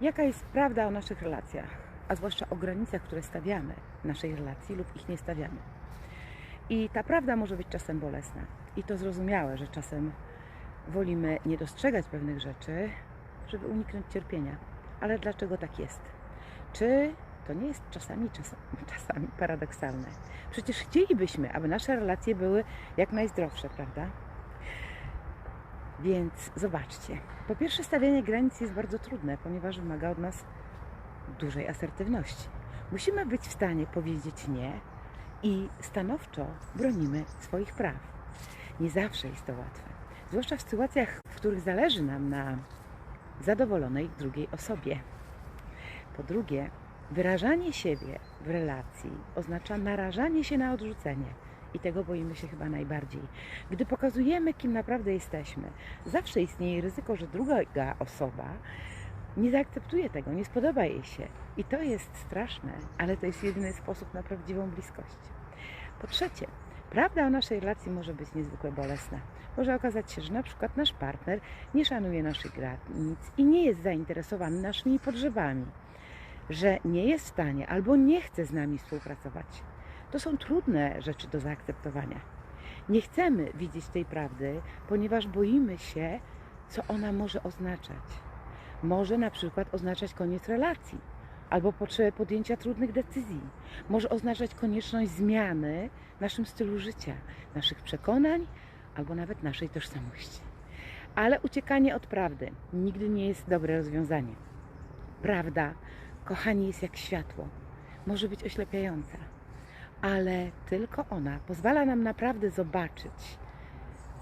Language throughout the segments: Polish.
Jaka jest prawda o naszych relacjach, a zwłaszcza o granicach, które stawiamy naszej relacji lub ich nie stawiamy. I ta prawda może być czasem bolesna. I to zrozumiałe, że czasem wolimy nie dostrzegać pewnych rzeczy, żeby uniknąć cierpienia. Ale dlaczego tak jest? Czy to nie jest czasami, czasami, czasami paradoksalne? Przecież chcielibyśmy, aby nasze relacje były jak najzdrowsze, prawda? Więc zobaczcie. Po pierwsze, stawianie granic jest bardzo trudne, ponieważ wymaga od nas dużej asertywności. Musimy być w stanie powiedzieć nie i stanowczo bronimy swoich praw. Nie zawsze jest to łatwe, zwłaszcza w sytuacjach, w których zależy nam na zadowolonej drugiej osobie. Po drugie, wyrażanie siebie w relacji oznacza narażanie się na odrzucenie. I tego boimy się chyba najbardziej. Gdy pokazujemy, kim naprawdę jesteśmy, zawsze istnieje ryzyko, że druga osoba nie zaakceptuje tego, nie spodoba jej się. I to jest straszne, ale to jest jedyny sposób na prawdziwą bliskość. Po trzecie, prawda o naszej relacji może być niezwykle bolesna. Może okazać się, że na przykład nasz partner nie szanuje naszych granic i nie jest zainteresowany naszymi potrzebami, że nie jest w stanie albo nie chce z nami współpracować. To są trudne rzeczy do zaakceptowania. Nie chcemy widzieć tej prawdy, ponieważ boimy się, co ona może oznaczać. Może na przykład oznaczać koniec relacji albo potrzebę podjęcia trudnych decyzji. Może oznaczać konieczność zmiany w naszym stylu życia, naszych przekonań albo nawet naszej tożsamości. Ale uciekanie od prawdy nigdy nie jest dobre rozwiązanie. Prawda, kochani, jest jak światło. Może być oślepiająca, ale tylko ona pozwala nam naprawdę zobaczyć,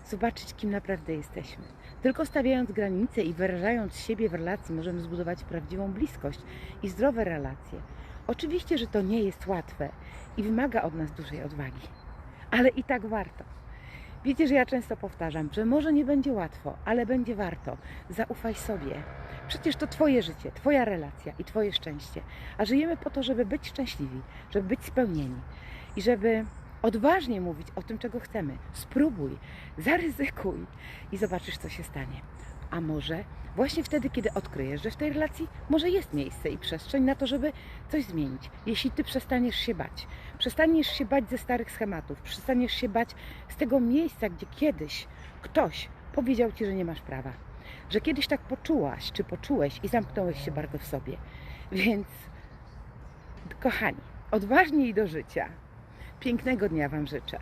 zobaczyć, kim naprawdę jesteśmy. Tylko stawiając granice i wyrażając siebie w relacji, możemy zbudować prawdziwą bliskość i zdrowe relacje. Oczywiście, że to nie jest łatwe i wymaga od nas dużej odwagi, ale i tak warto. Wiecie, że ja często powtarzam, że może nie będzie łatwo, ale będzie warto. Zaufaj sobie. Przecież to Twoje życie, Twoja relacja i Twoje szczęście. A żyjemy po to, żeby być szczęśliwi, żeby być spełnieni i żeby odważnie mówić o tym, czego chcemy. Spróbuj, zaryzykuj i zobaczysz, co się stanie. A może właśnie wtedy, kiedy odkryjesz, że w tej relacji może jest miejsce i przestrzeń na to, żeby coś zmienić. Jeśli ty przestaniesz się bać, przestaniesz się bać ze starych schematów, przestaniesz się bać z tego miejsca, gdzie kiedyś ktoś powiedział ci, że nie masz prawa. Że kiedyś tak poczułaś, czy poczułeś i zamknąłeś się bardzo w sobie. Więc, kochani, odważniej do życia. Pięknego dnia Wam życzę.